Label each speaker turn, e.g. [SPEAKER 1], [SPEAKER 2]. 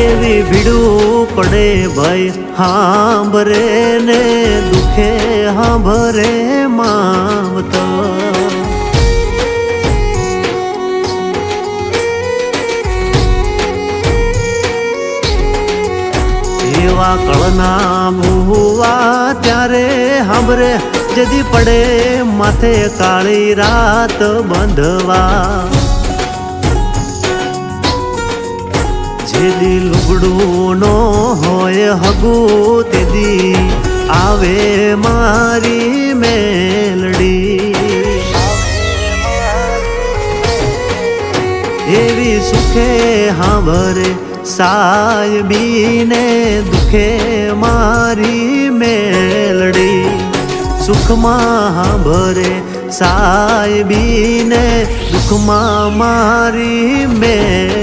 [SPEAKER 1] એવી ભીડું પડે ભાઈ. હાંભરે ને દુખે, હાંભરે માવતો એવા કળના ભૂવા ત્યારે હાંભરે, જદી પડે માથે કાળી રાત બંધવા. જેદી લુગડું નો હોય હગું તેદી આવે મારી મેલડી. એવી સુખે હાંભરે સાયબીને દુખે મારી મેલડી. સુખમાં હાંભરે સાયબીને દુખમાં મારી મેલડી.